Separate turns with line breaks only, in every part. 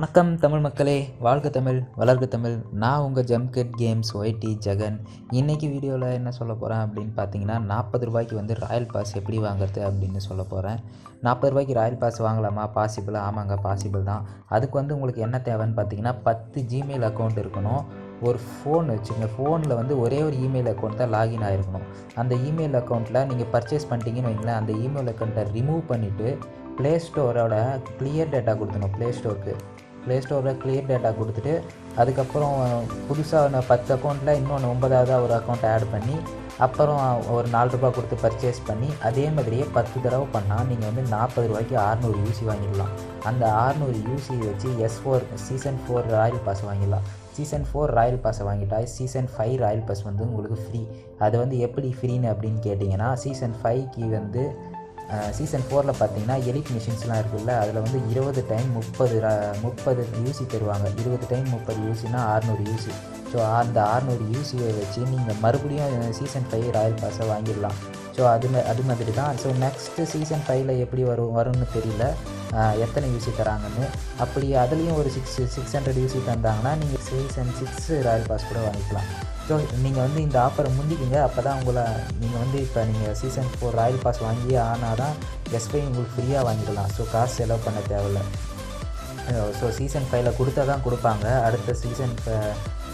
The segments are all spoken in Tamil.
வணக்கம் தமிழ் மக்களே வாழ்க தமிழ் வளர்க தமிழ். நான் உங்கள் ஜம்கெட் கேம்ஸ் ஒய்டி ஜெகன் இன்றைக்கி வீடியோவில் என்ன சொல்ல போகிறேன் அப்படின்னு பார்த்தீங்கன்னா நாற்பது ரூபாய்க்கு வந்து ராயல் பாஸ் எப்படி வாங்குறது அப்படின்னு சொல்ல போகிறேன் நாற்பது ரூபாய்க்கு ராயல் பாஸ் வாங்கலாமா? பாசிபிள் ஆமாங்க பாசிபிள் தான். அதுக்கு வந்து உங்களுக்கு என்ன தேவைன்னு பார்த்தீங்கன்னா பத்து ஜிமெயில் அக்கௌண்ட் இருக்கணும். ஒரு ஃபோன் வச்சுங்க. ஃபோனில் வந்து ஒரே ஒரு இமெயில் அக்கௌண்ட் தான் லாகின் ஆகிருக்கணும் அந்த இமெயில் அக்கௌண்ட்டில் நீங்கள் பர்ச்சேஸ் பண்ணிட்டீங்கன்னு வைங்களேன் அந்த இமெயில் அக்கௌண்ட்டை ரிமூவ் பண்ணிவிட்டு ப்ளே ஸ்டோரோட கிளியர் டேட்டா கொடுத்துணும் ப்ளே ஸ்டோருக்கு ப்ளே ஸ்டோரில் கிளியர் டேட்டா கொடுத்துட்டு அதுக்கப்புறம் புதுசாக பத்து அக்கௌண்ட்டில் இன்னொன்று ஒன்பதாவது ஒரு அக்கௌண்ட் ஆட் பண்ணி அப்புறம் ஒரு நாலு ரூபாய் கொடுத்து பர்ச்சேஸ் பண்ணி அதே மாதிரியே பத்து தடவை பண்ணால் நீங்கள் வந்து நாற்பது ரூபாய்க்கு அறநூறு யூசி வாங்கிடலாம். அந்த அறநூறு யூசி வச்சு S four season four royal pass வாங்கிடலாம். சீசன் ஃபோர் ராயல் பாஸை வாங்கிட்டா சீசன் ஃபைவ் ராயல் பாஸ் வந்து உங்களுக்கு ஃப்ரீ அது வந்து எப்படி ஃப்ரீன்னு அப்படின்னு கேட்டிங்கன்னா சீசன் ஃபைவ்க்கு வந்து சீசன் ஃபோரில் பார்த்தீங்கன்னா எலிட் மிஷின்ஸ்லாம் இருக்குல்ல அதில் வந்து இருபது டைம் முப்பது முப்பது யூசி தருவாங்க. இருபது டைம் முப்பது யூசினா அறநூறு யூசி ஸோ அந்த அறநூறு யூசியை வச்சு நீங்கள் மறுபடியும் சீசன் ஃபைவ் ராயல் பாஸை வாங்கிடலாம். ஸோ அது அது மாதிரி தான் ஸோ நெக்ஸ்ட்டு சீசன் ஃபைவ்ல எப்படி வரும் வரும்னு தெரியல. எத்தனை யூசி தராங்கன்னு. அப்படி அதுலேயும் ஒரு சிக்ஸ் சிக்ஸ் ஹண்ட்ரட் யூசி தந்தாங்கன்னா நீங்கள் சீசன் சிக்ஸ் ராயல் பாஸ் கூட வாங்கிக்கலாம். ஸோ நீங்கள் வந்து இந்த ஆஃபரை முந்திக்கிங்க. அப்போ தான் உங்களை நீங்கள் வந்து இப்போ நீங்கள் சீசன் ஃபோர் ராயல் பாஸ் வாங்கி ஆனால் தான் எஸ்பை உங்களுக்கு ஃப்ரீயாக வாங்கிக்கலாம் ஸோ காசு செலவு பண்ண தேவையில்லை. ஸோ சீசன் ஃபைவ்ல கொடுத்தா தான் கொடுப்பாங்க. அடுத்த சீசன்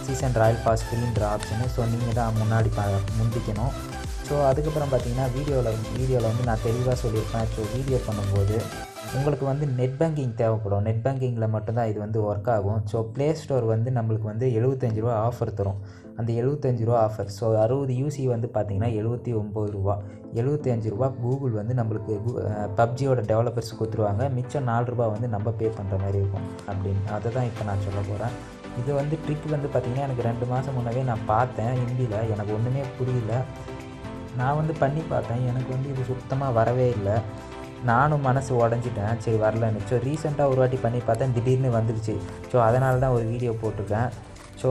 சீசன் ராயல் பாஸ் ஃப்ரீன்ற ஆப்ஷனு ஸோ நீங்கள் தான் முன்னாடி ப முந்திக்கணும். ஸோ அதுக்கப்புறம் பார்த்தீங்கன்னா வீடியோவில் வீடியோவில் வந்து நான் தெளிவாக சொல்லியிருப்பேன். ஸோ வீடியோ பண்ணும்போது உங்களுக்கு வந்து நெட் பேங்கிங் தேவைப்படும். நெட் பேங்கிங்கில் மட்டும்தான் இது வந்து ஒர்க் ஆகும். ஸோ ப்ளே ஸ்டோர் வந்து நம்மளுக்கு வந்து எழுபத்தஞ்சு ரூபா ஆஃபர் தரும். அந்த எழுபத்தஞ்சு ரூபா ஆஃபர் ஸோ அறுபது யூசி வந்து பார்த்தீங்கன்னா எழுபத்தி ஒம்பது ரூபா. எழுபத்தி அஞ்சு ரூபா கூகுள் வந்து நம்மளுக்கு பப்ஜியோட டெவலப்பர்ஸ் கொடுத்துருவாங்க. மிச்சம் நாலு ரூபா வந்து நம்ம பே பண்ணுற மாதிரி இருக்கும் அப்படின்னு. அதை தான் இப்போ நான் சொல்ல போகிறேன் இது வந்து ட்ரிக் வந்து பார்த்திங்கன்னா எனக்கு ரெண்டு மாதம் முன்னவே நான் பார்த்தேன் ஹிந்தியில். எனக்கு ஒன்றுமே புரியல. நான் வந்து பண்ணி பார்த்தேன். எனக்கு வந்து இது சுத்தமாக வரவே இல்லை. நானும் மனசு உடஞ்சிட்டேன். சரி வரலன்னு. ஸோ ரீசெண்டாக ஒரு வாட்டி பண்ணி பார்த்தேன். திடீர்னு வந்துடுச்சு ஸோ அதனால தான் ஒரு வீடியோ போட்டிருக்கேன். ஸோ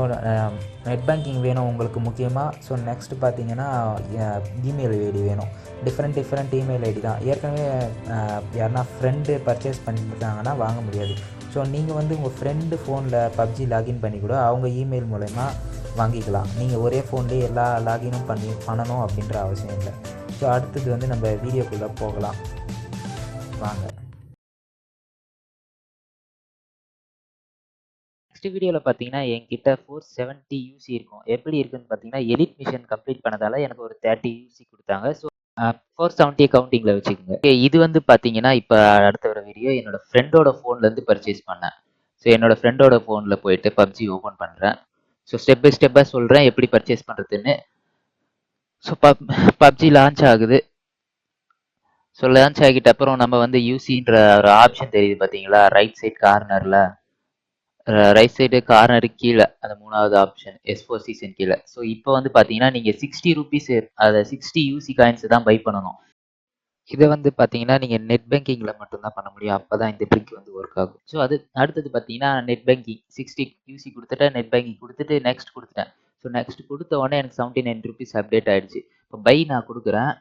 நெட் பேங்கிங் வேணும் உங்களுக்கு முக்கியமாக ஸோ நெக்ஸ்ட்டு பார்த்தீங்கன்னா இமெயில் ஐடி வேணும். டிஃப்ரெண்ட் டிஃப்ரெண்ட் இமெயில் ஐடி தான். ஏற்கனவே யாருன்னா ஃப்ரெண்டு பர்ச்சேஸ் பண்ணிட்டாங்கன்னா வாங்க முடியாது. ஸோ நீங்கள் வந்து உங்கள் ஃப்ரெண்டு ஃபோனில் பப்ஜி லாகின் பண்ணி கூட அவங்க இமெயில் மூலயமா வாங்கிக்கலாம். நீங்கள் ஒரே ஃபோன்லேயே எல்லா லாகினும் பண்ணி பண்ணணும் அப்படின்ற அவசியம் இல்லை. ஸோ அடுத்தது வந்து நம்ம வீடியோக்குள்ளே போகலாம். வாங்க.
நெக்ஸ்ட் வீடியோவில் பார்த்தீங்கன்னா என்கிட்ட ஃபோர் செவன்ட்டி யூசி இருக்கும். எப்படி இருக்குன்னு பார்த்தீங்கன்னா எலிட் மிஷன் கம்ப்ளீட் பண்ணதால எனக்கு ஒரு தேர்ட்டி யூசி கொடுத்தாங்க. ஸோ ஃபோர் செவன்ட்டி கவுண்டிங்கில் வச்சுக்கோங்க. இது வந்து பார்த்தீங்கன்னா இப்போ அடுத்த வர வீடியோ என்னோட ஃப்ரெண்டோட ஃபோன்லேருந்து பர்ச்சேஸ் பண்ணேன். ஸோ என்னோட ஃப்ரெண்டோட ஃபோனில் போயிட்டு பப்ஜி ஓப்பன் பண்ணுறேன் ஸோ ஸ்டெப் பை ஸ்டெப்பாக சொல்கிறேன் எப்படி பர்ச்சேஸ் பண்ணுறதுன்னு ஸோ பப் பப்ஜி லான்ச் ஆகுது. ஸோ லான்ச் ஆகிட்ட அப்புறம் நம்ம வந்து யூசின்ற ஒரு ஆப்ஷன் தெரியுது பார்த்தீங்களா ரைட் சைட் கார்னரில் ரைட் சைடு கார்னரு கீழே அந்த மூணாவது ஆப்ஷன் எஸ் ஃபோர் சீசன் கீழே. ஸோ இப்போ வந்து பார்த்தீங்கன்னா நீங்கள் சிக்ஸ்டி ருபீஸ் அதை சிக்ஸ்டி யூசி காயின்ஸ் தான் பை பண்ணணும். இதை வந்து பார்த்தீங்கன்னா நீங்கள் நெட் பேங்கிங்கில் மட்டும்தான் பண்ண முடியும். அப்போ தான் இந்த ட்ரிக் வந்து ஒர்க் ஆகும். ஸோ அது அடுத்தது பார்த்தீங்கன்னா நெட் பேங்கிங் சிக்ஸ்டி யூசி கொடுத்துட்டேன் நெட் பேங்கிங் கொடுத்துட்டு நெக்ஸ்ட் கொடுத்துட்டேன். ஸோ நெக்ஸ்ட் கொடுத்த உடனே எனக்கு செவன்ட்டி நைன் ருபீஸ் அப்டேட் ஆகிடுச்சு இப்போ பை நான் கொடுக்குறேன்.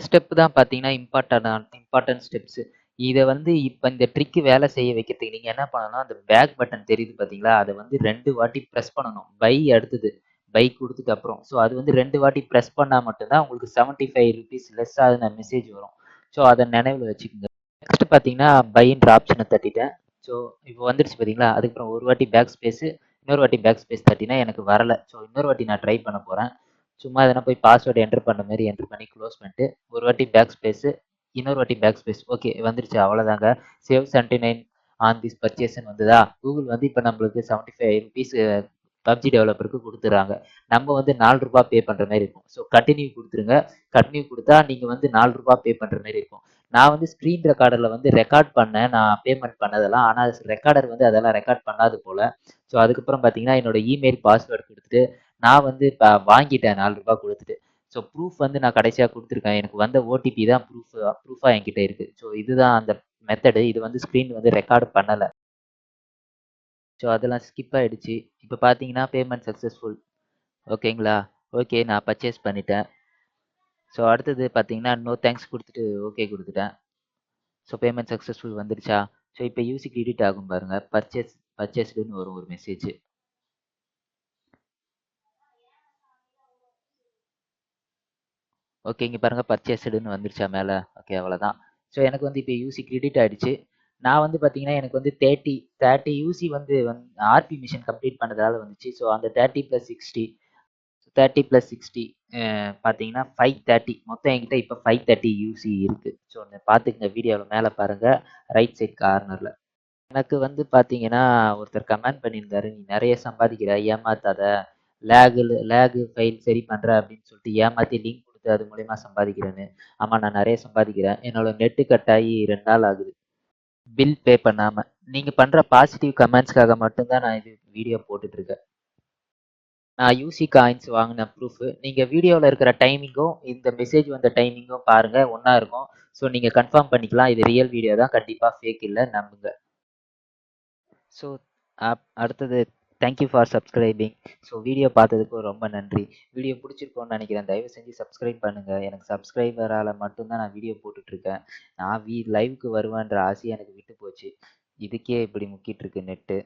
ஸ்டெப் தான் பார்த்தீங்கன்னா இம்பார்ட்டன்ட் இம்பார்ட்டன்ட் ஸ்டெப்ஸ் இதை வந்து இப்போ இந்த ட்ரிக்கு வேலை செய்ய வைக்கிறதுக்கு நீங்கள் என்ன பண்ணணும் அந்த பேக் பட்டன் தெரியுது பார்த்தீங்களா அதை வந்து ரெண்டு வாட்டி ப்ரெஸ் பண்ணணும். பை அடுத்தது. பை கொடுத்துட்டு அப்புறம். ஸோ அது வந்து ரெண்டு வாட்டி ப்ரெஸ் பண்ணால் மட்டும்தான் உங்களுக்கு செவன்ட்டி ஃபைவ் ருபீஸ் லெஸ் ஆகுன மெசேஜ் வரும். ஸோ அதை நினைவில் வச்சுக்கோங்க. நெக்ஸ்ட் பார்த்தீங்கன்னா பைன்ற ஆப்ஷனை தட்டிட்டேன். ஸோ இப்போ வந்துடுச்சு பார்த்தீங்களா அதுக்கப்புறம் ஒரு வாட்டி பேக் ஸ்பேஸு இன்னொரு வாட்டி பேக் ஸ்பேஸ் தட்டினா எனக்கு வரலை. ஸோ இன்னொரு வாட்டி நான் ட்ரை பண்ண போகிறேன் சும்மா எதனா போய் பாஸ்வேர்டு என்டர் பண்ண மாதிரி என்டர் பண்ணி க்ளோஸ் பண்ணிட்டு ஒரு வாட்டி பேக் ஸ்பேஸு இன்னொரு வாட்டி பேக் ஸ்பேஸ் ஓகே வந்துருச்சு. அவ்வளோதாங்க save seventy nine on this பர்ச்சேஸ்னு வந்ததா? கூகுள் வந்து இப்போ நம்மளுக்கு செவன்ட்டி ஃபைவ் ருபீஸ் பப்ஜி டெவலப்பருக்கு கொடுத்துட்றாங்க. நம்ம வந்து நாலு ரூபா பே பண்ணுற மாதிரி இருக்கும். ஸோ கண்டினியூ கொடுத்துருங்க. கண்டினியூ கொடுத்தா நீங்கள் வந்து நாலு ரூபாய் பே பண்ணுற மாதிரி இருக்கும். நான் வந்து ஸ்க்ரீன் ரெக்கார்டரில் வந்து ரெக்கார்ட் பண்ணேன். நான் பேமெண்ட் பண்ணதெல்லாம். ஆனால் ரெக்கார்டர் வந்து அதெல்லாம் ரெக்கார்ட் பண்ணாது போல். ஸோ அதுக்கப்புறம் பார்த்தீங்கன்னா என்னோட இமெயில் பாஸ்வேர்டு கொடுத்துட்டு நான் வந்து இப்போ வாங்கிட்டேன் நாலு ரூபாய் கொடுத்துட்டு. ஸோ ப்ரூஃப் வந்து நான் கடைசியாக கொடுத்துருக்கேன். எனக்கு வந்த ஓடிபி தான் ப்ரூஃப் ப்ரூஃபாக என்கிட்ட இருக்குது ஸோ இதுதான் அந்த மெத்தடு இது வந்து ஸ்க்ரீன் வந்து ரெக்கார்டு பண்ணலை. ஸோ அதெல்லாம் ஸ்கிப் ஆகிடுச்சு இப்போ பார்த்தீங்கன்னா பேமெண்ட் சக்ஸஸ்ஃபுல் ஓகேங்களா ஓகே நான் பர்ச்சேஸ் பண்ணிட்டேன். ஸோ அடுத்தது பார்த்தீங்கன்னா நோ தேங்க்ஸ் கொடுத்துட்டு ஓகே கொடுத்துட்டேன். ஸோ பேமெண்ட் சக்ஸஸ்ஃபுல் வந்துடுச்சா ஸோ இப்போ யூசி கிரெடிட் ஆகும் பாருங்கள் பர்ச்சேஸ் பர்ச்சேஸ்டுன்னு வரும் ஒரு மெசேஜ் ஓகே இங்கே பாருங்கள் பர்ச்சேஸ்டுன்னு வந்துருச்சா மேலே. ஓகே அவ்வளோதான் ஸோ எனக்கு வந்து இப்போ யூசி கிரெடிட் ஆகிடுச்சு நான் வந்து பார்த்தீங்கன்னா எனக்கு வந்து தேர்ட்டி தேர்ட்டி யூசி வந்து வந் ஆர்பி மிஷின் கம்ப்ளீட் பண்ணதால வந்துச்சு. ஸோ அந்த thirty plus sixty thirty plus sixty பார்த்தீங்கன்னா ஃபைவ் தேர்ட்டி மொத்தம் என்கிட்ட இப்போ ஃபைவ் தேர்ட்டி யூசி இருக்குது ஸோ பார்த்துக்குங்க வீடியோவில் மேலே பாருங்கள் ரைட் சைட் கார்னரில் எனக்கு வந்து பார்த்தீங்கன்னா ஒருத்தர் கமெண்ட் பண்ணியிருந்தாரு. நீ நிறைய சம்பாதிக்கிற ஏமாத்தாத. லேகு லேகு ஃபைல் சரி பண்ணுற அப்படின்னு சொல்லிட்டு ஏமாற்றி லிங்க் கொடுத்து அது மூலயமா சம்பாதிக்கிறேன்னு. ஆமாம் நான் நிறைய சம்பாதிக்கிறேன். என்னோட நெட்டு கட் ஆகி ரெண்டு நாள் ஆகுது. பில் பே பண்ணாமல் நீங்கள் பண்ணுற பாசிட்டிவ் கமெண்ட்ஸ்க்காக மட்டும்தான் நான் இது வீடியோ போட்டுட்ருக்கேன். நான் யூசி காயின்ஸ் வாங்கின ப்ரூஃப் நீங்கள் வீடியோவில் இருக்கிற டைமிங்கும் இந்த மெசேஜ் வந்த டைமிங்கும் பாருங்கள் ஒன்றா இருக்கும். ஸோ நீங்கள் கன்ஃபார்ம் பண்ணிக்கலாம். இது ரியல் வீடியோ தான். கண்டிப்பாக ஃபேக் இல்லை நம்புங்க. ஸோ அடுத்தது thank you for subscribing so video பார்த்ததுக்கு ரொம்ப நன்றி. வீடியோ பிடிச்சிருக்கோன்னு நினைக்கிறேன். தயவு செஞ்சு சப்ஸ்கிரைப் பண்ணுங்கள் எனக்கு சப்ஸ்கிரைபரால் மட்டும்தான் நான் வீடியோ போட்டுட்ருக்கேன். நான் வீ லைவுக்கு வருவேன்ற ஆசையை எனக்கு விட்டு போச்சு. இதுக்கே இப்படி முக்கிட்டு இருக்கு நெட்டு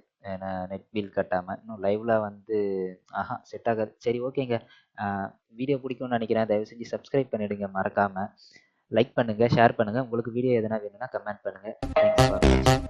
நான் நெட் பில் கட்டாமல் இன்னும் லைவில் வந்து ஆஹா செட் ஆகாது. சரி ஓகேங்க வீடியோ பிடிக்கும்னு நினைக்கிறேன். தயவு செஞ்சு சப்ஸ்கிரைப் பண்ணிவிடுங்க மறக்காமல் லைக் பண்ணுங்கள் ஷேர் பண்ணுங்கள் உங்களுக்கு வீடியோ எதனா வேணும்னா கமெண்ட் பண்ணுங்கள் தேங்க்ஸ் ஃபார் வாட்சிங்